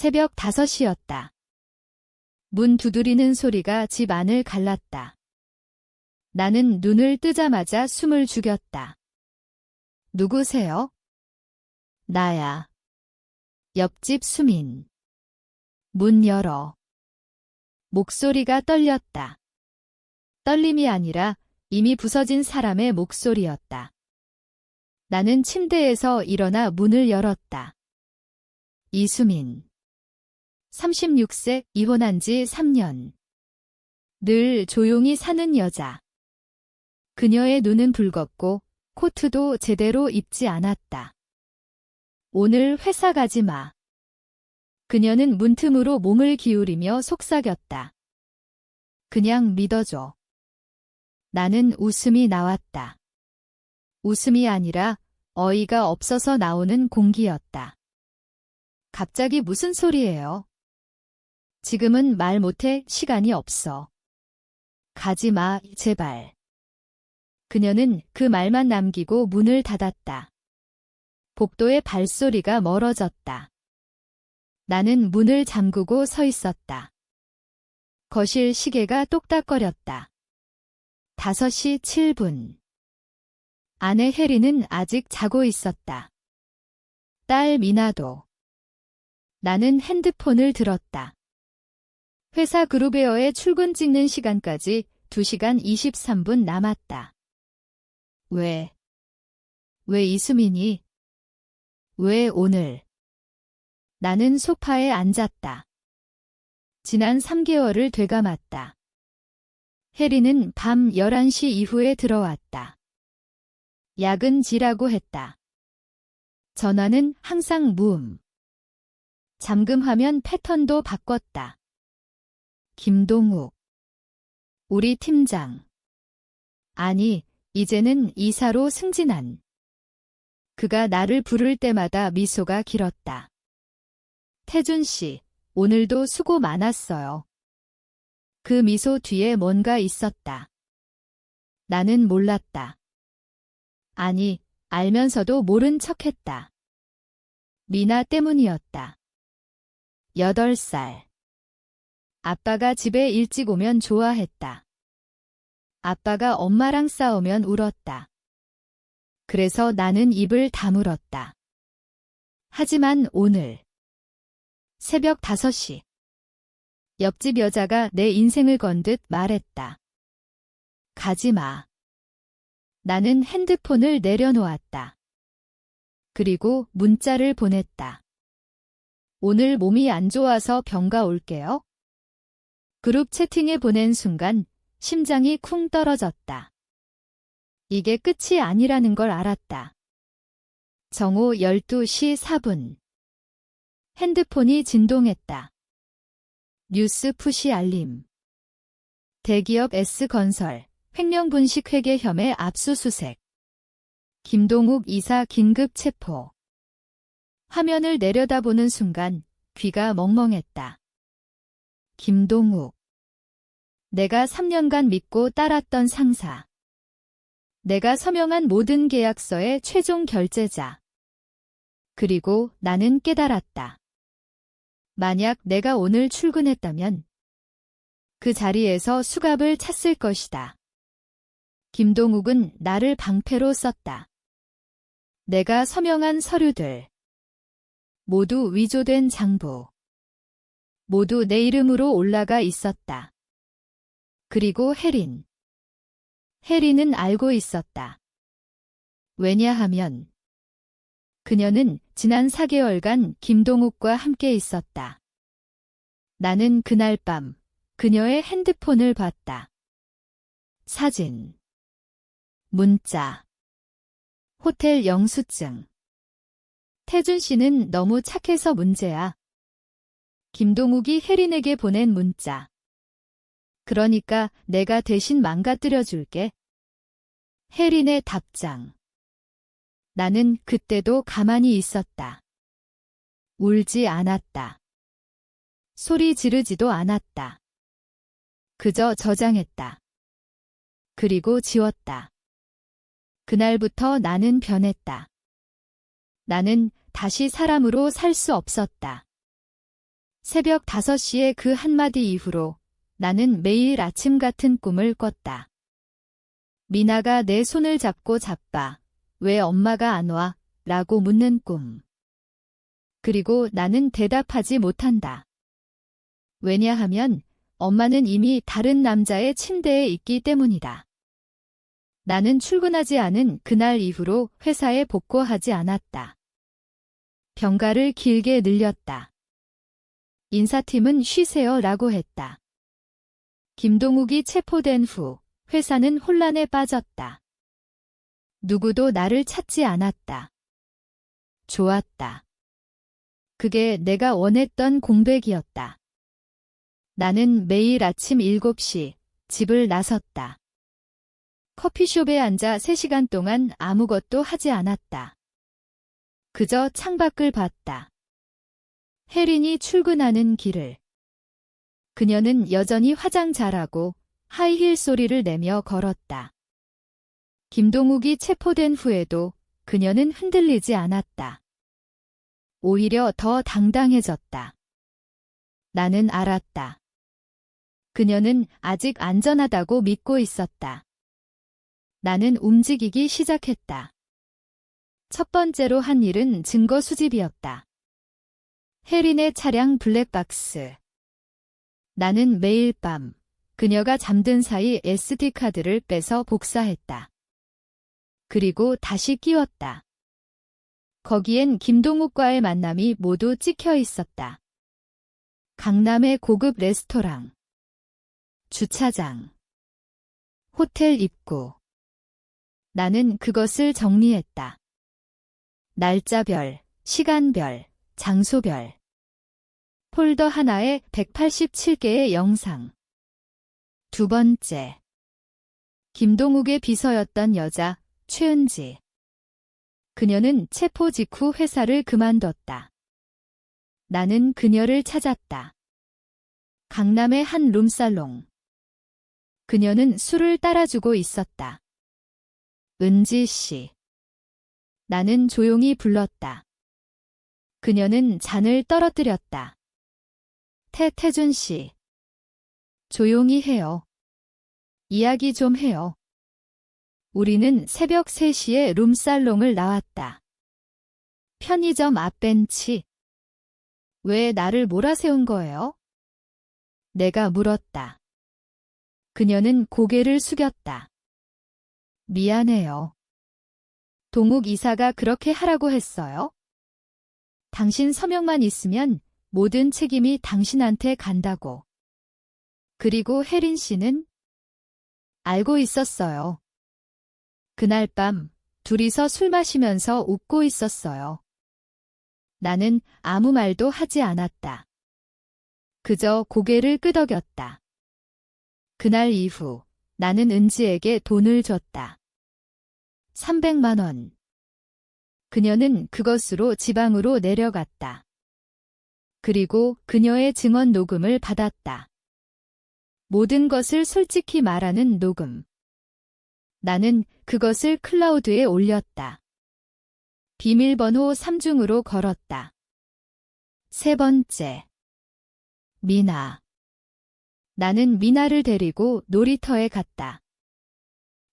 새벽 5시였다. 문 두드리는 소리가 집 안을 갈랐다. 나는 눈을 뜨자마자 숨을 죽였다. 누구세요? 나야. 옆집 수민. 문 열어. 목소리가 떨렸다. 떨림이 아니라 이미 부서진 사람의 목소리였다. 나는 침대에서 일어나 문을 열었다. 이수민. 36세, 이혼한 지 3년. 늘 조용히 사는 여자. 그녀의 눈은 붉었고 코트도 제대로 입지 않았다. 오늘 회사 가지 마. 그녀는 문틈으로 몸을 기울이며 속삭였다. 그냥 믿어줘. 나는 웃음이 나왔다. 웃음이 아니라 어이가 없어서 나오는 공기였다. 갑자기 무슨 소리예요? 지금은 말 못해 시간이 없어. 가지 마, 제발. 그녀는 그 말만 남기고 문을 닫았다. 복도의 발소리가 멀어졌다. 나는 문을 잠그고 서 있었다. 거실 시계가 똑딱거렸다. 5시 7분. 아내 혜리는 아직 자고 있었다. 딸 미나도. 나는 핸드폰을 들었다. 회사 그룹웨어에 출근 찍는 시간까지 2시간 23분 남았다. 왜? 왜 이수민이? 왜 오늘? 나는 소파에 앉았다. 지난 3개월을 되감았다. 혜리는 밤 11시 이후에 들어왔다. 야근 지라고 했다. 전화는 항상 무음. 잠금하면 패턴도 바꿨다. 김동욱. 우리 팀장. 아니, 이제는 이사로 승진한. 그가 나를 부를 때마다 미소가 길었다. 태준 씨, 오늘도 수고 많았어요. 그 미소 뒤에 뭔가 있었다. 나는 몰랐다. 아니, 알면서도 모른 척했다. 미나 때문이었다. 여덟 살. 아빠가 집에 일찍 오면 좋아했다. 아빠가 엄마랑 싸우면 울었다. 그래서 나는 입을 다물었다. 하지만 오늘 새벽 5시 옆집 여자가 내 인생을 건 듯 말했다. 가지 마. 나는 핸드폰을 내려놓았다. 그리고 문자를 보냈다. 오늘 몸이 안 좋아서 병가 올게요. 그룹 채팅에 보낸 순간 심장이 쿵 떨어졌다. 이게 끝이 아니라는 걸 알았다. 정오 12시 4분. 핸드폰이 진동했다. 뉴스 푸시 알림. 대기업 S건설, 횡령분식 회계 혐의 압수수색. 김동욱 이사 긴급 체포. 화면을 내려다보는 순간 귀가 멍멍했다. 김동욱. 내가 3년간 믿고 따랐던 상사. 내가 서명한 모든 계약서의 최종 결제자. 그리고 나는 깨달았다. 만약 내가 오늘 출근했다면 그 자리에서 수갑을 찼을 것이다. 김동욱은 나를 방패로 썼다. 내가 서명한 서류들. 모두 위조된 장부. 모두 내 이름으로 올라가 있었다. 그리고 혜린. 혜린은 알고 있었다. 왜냐하면 그녀는 지난 4개월간 김동욱과 함께 있었다. 나는 그날 밤 그녀의 핸드폰을 봤다. 사진, 문자, 호텔 영수증. 태준 씨는 너무 착해서 문제야. 김동욱이 혜린에게 보낸 문자. 그러니까 내가 대신 망가뜨려 줄게. 혜린의 답장. 나는 그때도 가만히 있었다. 울지 않았다. 소리 지르지도 않았다. 그저 저장했다. 그리고 지웠다. 그날부터 나는 변했다. 나는 다시 사람으로 살 수 없었다. 새벽 5시에 그 한마디 이후로 나는 매일 아침 같은 꿈을 꿨다. 미나가 내 손을 잡고 자빠. 왜 엄마가 안 와? 라고 묻는 꿈. 그리고 나는 대답하지 못한다. 왜냐하면 엄마는 이미 다른 남자의 침대에 있기 때문이다. 나는 출근하지 않은 그날 이후로 회사에 복고하지 않았다. 병가를 길게 늘렸다. 인사팀은 쉬세요 라고 했다. 김동욱이 체포된 후 회사는 혼란에 빠졌다. 누구도 나를 찾지 않았다. 좋았다. 그게 내가 원했던 공백이었다. 나는 매일 아침 7시 집을 나섰다. 커피숍에 앉아 3시간 동안 아무것도 하지 않았다. 그저 창밖을 봤다. 혜린이 출근하는 길을. 그녀는 여전히 화장 잘하고 하이힐 소리를 내며 걸었다. 김동욱이 체포된 후에도 그녀는 흔들리지 않았다. 오히려 더 당당해졌다. 나는 알았다. 그녀는 아직 안전하다고 믿고 있었다. 나는 움직이기 시작했다. 첫 번째로 한 일은 증거 수집이었다. 혜린의 차량 블랙박스. 나는 매일 밤 그녀가 잠든 사이 SD카드를 빼서 복사했다. 그리고 다시 끼웠다. 거기엔 김동욱과의 만남이 모두 찍혀 있었다. 강남의 고급 레스토랑, 주차장, 호텔 입구. 나는 그것을 정리했다. 날짜별, 시간별, 장소별. 폴더 하나에 187개의 영상. 두 번째. 김동욱의 비서였던 여자, 최은지. 그녀는 체포 직후 회사를 그만뒀다. 나는 그녀를 찾았다. 강남의 한 룸살롱. 그녀는 술을 따라주고 있었다. 은지 씨. 나는 조용히 불렀다. 그녀는 잔을 떨어뜨렸다. 태태준 씨. 조용히 해요. 이야기 좀 해요. 우리는 새벽 3시에 룸살롱을 나왔다. 편의점 앞벤치. 왜 나를 몰아세운 거예요? 내가 물었다. 그녀는 고개를 숙였다. 미안해요. 동욱 이사가 그렇게 하라고 했어요? 당신 서명만 있으면 모든 책임이 당신한테 간다고. 그리고 혜린 씨는 알고 있었어요. 그날 밤 둘이서 술 마시면서 웃고 있었어요. 나는 아무 말도 하지 않았다. 그저 고개를 끄덕였다. 그날 이후 나는 은지에게 돈을 줬다. 300만 원. 그녀는 그것으로 지방으로 내려갔다. 그리고 그녀의 증언 녹음을 받았다. 모든 것을 솔직히 말하는 녹음. 나는 그것을 클라우드에 올렸다. 비밀번호 3중으로 걸었다. 세 번째. 미나. 나는 미나를 데리고 놀이터에 갔다.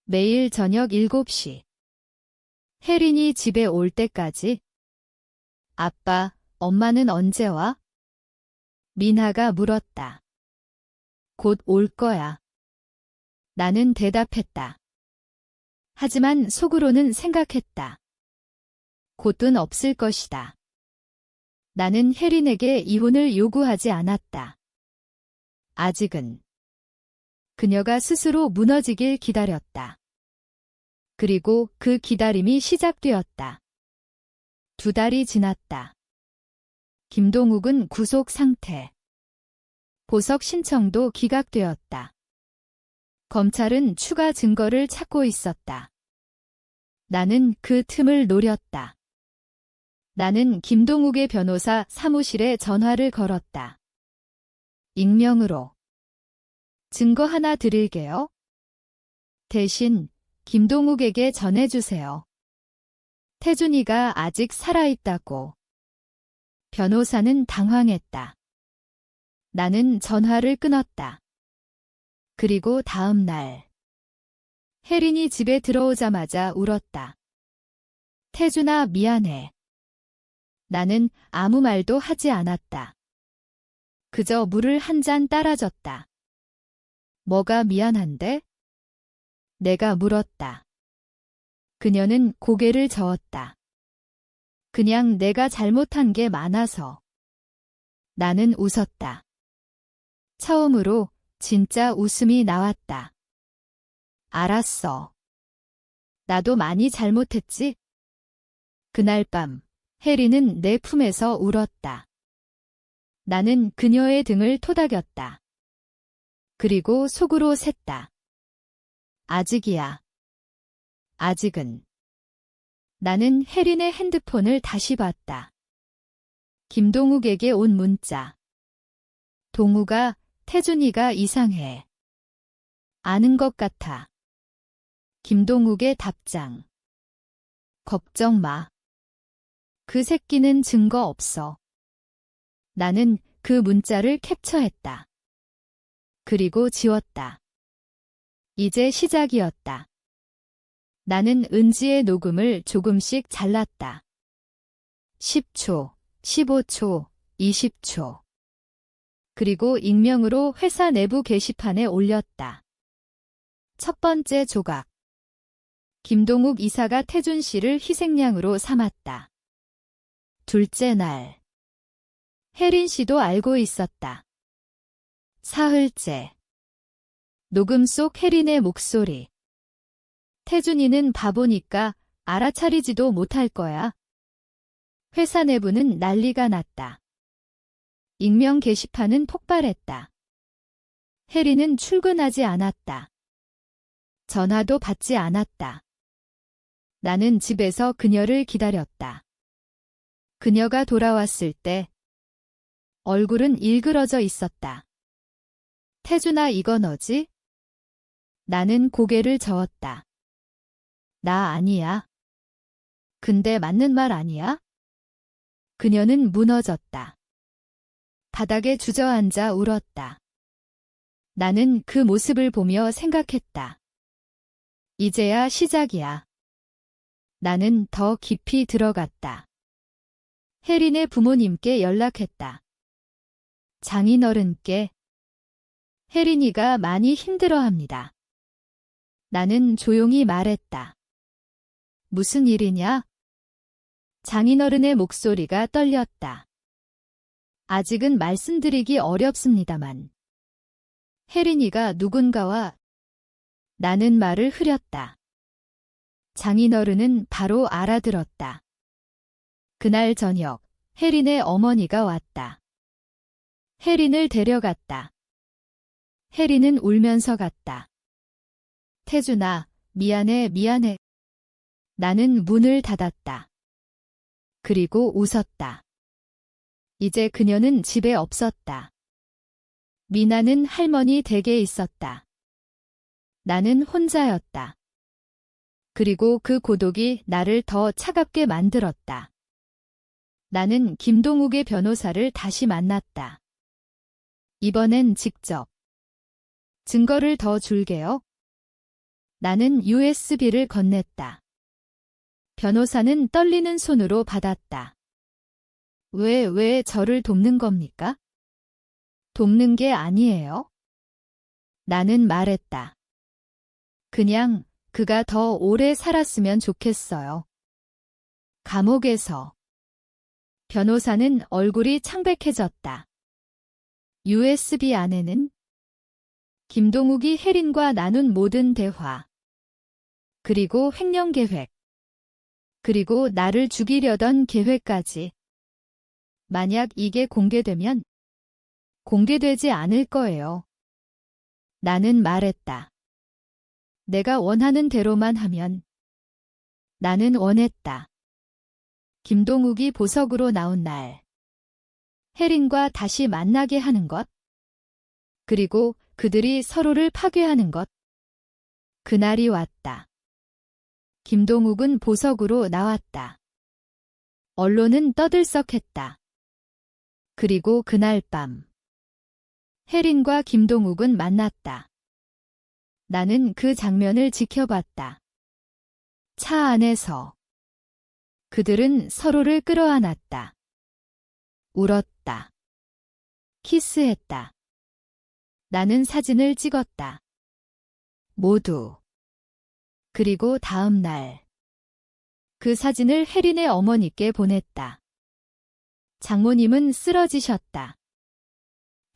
매일 저녁 7시. 혜린이 집에 올 때까지. 아빠, 엄마는 언제 와? 미나가 물었다. 곧 올 거야. 나는 대답했다. 하지만 속으로는 생각했다. 곧은 없을 것이다. 나는 혜린에게 이혼을 요구하지 않았다. 아직은. 그녀가 스스로 무너지길 기다렸다. 그리고 그 기다림이 시작되었다. 두 달이 지났다. 김동욱은 구속 상태. 보석 신청도 기각되었다. 검찰은 추가 증거를 찾고 있었다. 나는 그 틈을 노렸다. 나는 김동욱의 변호사 사무실에 전화를 걸었다. 익명으로. 증거 하나 드릴게요. 대신 김동욱에게 전해주세요. 태준이가 아직 살아있다고. 변호사는 당황했다. 나는 전화를 끊었다. 그리고 다음 날. 혜린이 집에 들어오자마자 울었다. 태준아, 미안해. 나는 아무 말도 하지 않았다. 그저 물을 한 잔 따라줬다. 뭐가 미안한데? 내가 물었다. 그녀는 고개를 저었다. 그냥 내가 잘못한 게 많아서. 나는 웃었다. 처음으로 진짜 웃음이 나왔다. 알았어. 나도 많이 잘못했지? 그날 밤, 혜리는 내 품에서 울었다. 나는 그녀의 등을 토닥였다. 그리고 속으로 샜다. 아직이야. 아직은. 나는 혜린의 핸드폰을 다시 봤다. 김동욱에게 온 문자. 동우가 태준이가 이상해. 아는 것 같아. 김동욱의 답장. 걱정 마. 그 새끼는 증거 없어. 나는 그 문자를 캡처했다. 그리고 지웠다. 이제 시작이었다. 나는 은지의 녹음을 조금씩 잘랐다. 10초, 15초, 20초. 그리고 익명으로 회사 내부 게시판에 올렸다. 첫 번째 조각. 김동욱 이사가 태준 씨를 희생양으로 삼았다. 둘째 날. 혜린 씨도 알고 있었다. 사흘째. 녹음 속 혜린의 목소리. 태준이는 바보니까 알아차리지도 못할 거야. 회사 내부는 난리가 났다. 익명 게시판은 폭발했다. 혜리는 출근하지 않았다. 전화도 받지 않았다. 나는 집에서 그녀를 기다렸다. 그녀가 돌아왔을 때 얼굴은 일그러져 있었다. 태준아 이거 너지? 나는 고개를 저었다. 나 아니야. 근데 맞는 말 아니야? 그녀는 무너졌다. 바닥에 주저앉아 울었다. 나는 그 모습을 보며 생각했다. 이제야 시작이야. 나는 더 깊이 들어갔다. 혜린의 부모님께 연락했다. 장인어른께 혜린이가 많이 힘들어합니다. 나는 조용히 말했다. 무슨 일이냐? 장인어른의 목소리가 떨렸다. 아직은 말씀드리기 어렵습니다만. 혜린이가 누군가와 나는 말을 흐렸다. 장인어른은 바로 알아들었다. 그날 저녁, 혜린의 어머니가 왔다. 혜린을 데려갔다. 혜린은 울면서 갔다. 태준아, 미안해, 미안해. 나는 문을 닫았다. 그리고 웃었다. 이제 그녀는 집에 없었다. 미나는 할머니 댁에 있었다. 나는 혼자였다. 그리고 그 고독이 나를 더 차갑게 만들었다. 나는 김동욱의 변호사를 다시 만났다. 이번엔 직접. 증거를 더 줄게요. 나는 USB를 건넸다. 변호사는 떨리는 손으로 받았다. 왜, 왜 저를 돕는 겁니까? 돕는 게 아니에요. 나는 말했다. 그냥 그가 더 오래 살았으면 좋겠어요. 감옥에서. 변호사는 얼굴이 창백해졌다. USB 안에는 김동욱이 혜린과 나눈 모든 대화. 그리고 횡령 계획. 그리고 나를 죽이려던 계획까지. 만약 이게 공개되면 공개되지 않을 거예요. 나는 말했다. 내가 원하는 대로만 하면 나는 원했다. 김동욱이 보석으로 나온 날. 혜린과 다시 만나게 하는 것. 그리고 그들이 서로를 파괴하는 것. 그날이 왔다. 김동욱은 보석으로 나왔다. 언론은 떠들썩했다. 그리고 그날 밤 혜린과 김동욱은 만났다. 나는 그 장면을 지켜봤다. 차 안에서 그들은 서로를 끌어안았다. 울었다. 키스했다. 나는 사진을 찍었다. 모두. 그리고 다음 날. 그 사진을 혜린의 어머니께 보냈다. 장모님은 쓰러지셨다.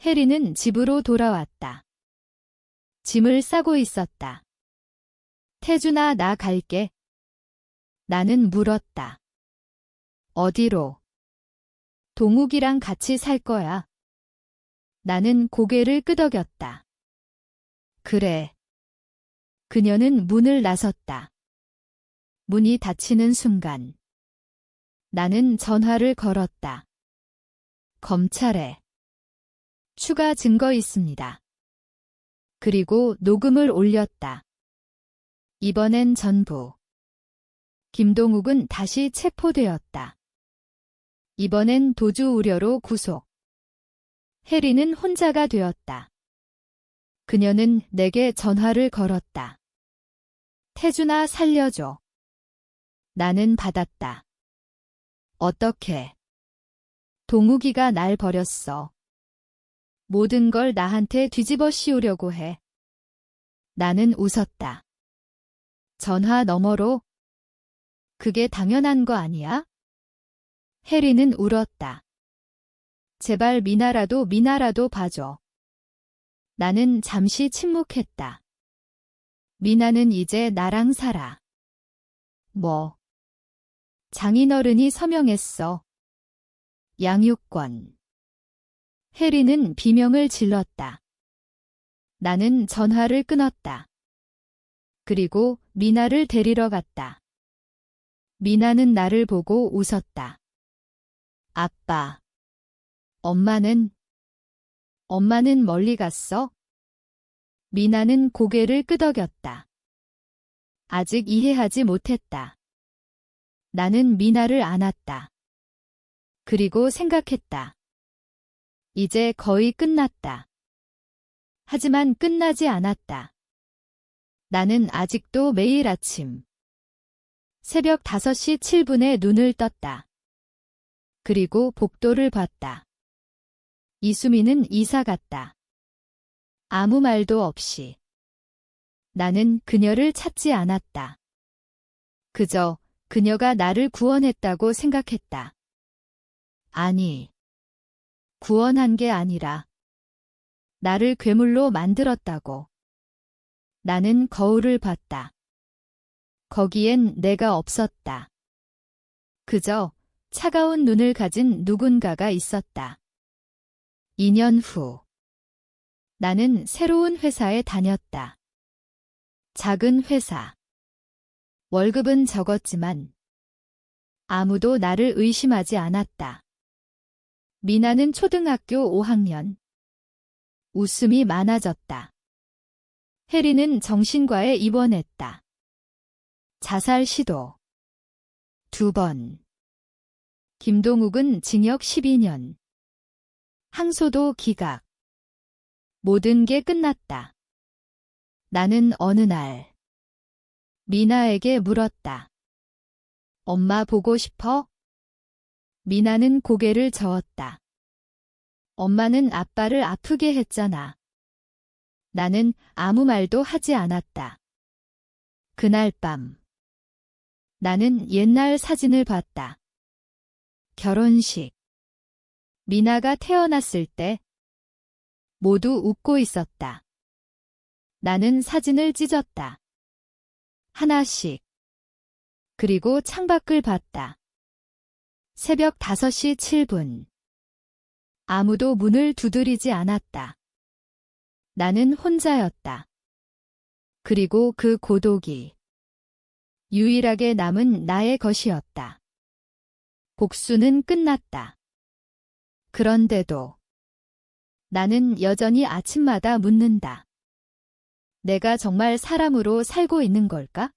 혜린은 집으로 돌아왔다. 짐을 싸고 있었다. 태준아, 나 갈게. 나는 물었다. 어디로? 동욱이랑 같이 살 거야. 나는 고개를 끄덕였다. 그래. 그녀는 문을 나섰다. 문이 닫히는 순간. 나는 전화를 걸었다. 검찰에. 추가 증거 있습니다. 그리고 녹음을 올렸다. 이번엔 전부. 김동욱은 다시 체포되었다. 이번엔 도주 우려로 구속. 혜리는 혼자가 되었다. 그녀는 내게 전화를 걸었다. 태준아 살려줘. 나는 받았다. 어떻게? 동욱이가 날 버렸어. 모든 걸 나한테 뒤집어 씌우려고 해. 나는 웃었다. 전화 너머로? 그게 당연한 거 아니야? 혜리는 울었다. 제발 미나라도 미나라도 봐줘. 나는 잠시 침묵했다. 미나는 이제 나랑 살아. 뭐? 장인어른이 서명했어. 양육권. 혜리는 비명을 질렀다. 나는 전화를 끊었다. 그리고 미나를 데리러 갔다. 미나는 나를 보고 웃었다. 아빠. 엄마는? 엄마는 멀리 갔어? 미나는 고개를 끄덕였다. 아직 이해하지 못했다. 나는 미나를 안았다. 그리고 생각했다. 이제 거의 끝났다. 하지만 끝나지 않았다. 나는 아직도 매일 아침 새벽 5시 7분에 눈을 떴다. 그리고 복도를 봤다. 이수민은 이사 갔다. 아무 말도 없이. 나는 그녀를 찾지 않았다. 그저 그녀가 나를 구원했다고 생각했다. 아니. 구원한 게 아니라 나를 괴물로 만들었다고. 나는 거울을 봤다. 거기엔 내가 없었다. 그저 차가운 눈을 가진 누군가가 있었다. 2년 후. 나는 새로운 회사에 다녔다. 작은 회사. 월급은 적었지만 아무도 나를 의심하지 않았다. 미나는 초등학교 5학년. 웃음이 많아졌다. 혜리는 정신과에 입원했다. 자살 시도. 두 번. 김동욱은 징역 12년. 항소도 기각. 모든 게 끝났다. 나는 어느 날 미나에게 물었다. 엄마 보고 싶어? 미나는 고개를 저었다. 엄마는 아빠를 아프게 했잖아. 나는 아무 말도 하지 않았다. 그날 밤 나는 옛날 사진을 봤다. 결혼식 미나가 태어났을 때 모두 웃고 있었다. 나는 사진을 찢었다. 하나씩. 그리고 창밖을 봤다. 새벽 5시 7분. 아무도 문을 두드리지 않았다. 나는 혼자였다. 그리고 그 고독이 유일하게 남은 나의 것이었다. 복수는 끝났다. 그런데도 나는 여전히 아침마다 묻는다. 내가 정말 사람으로 살고 있는 걸까?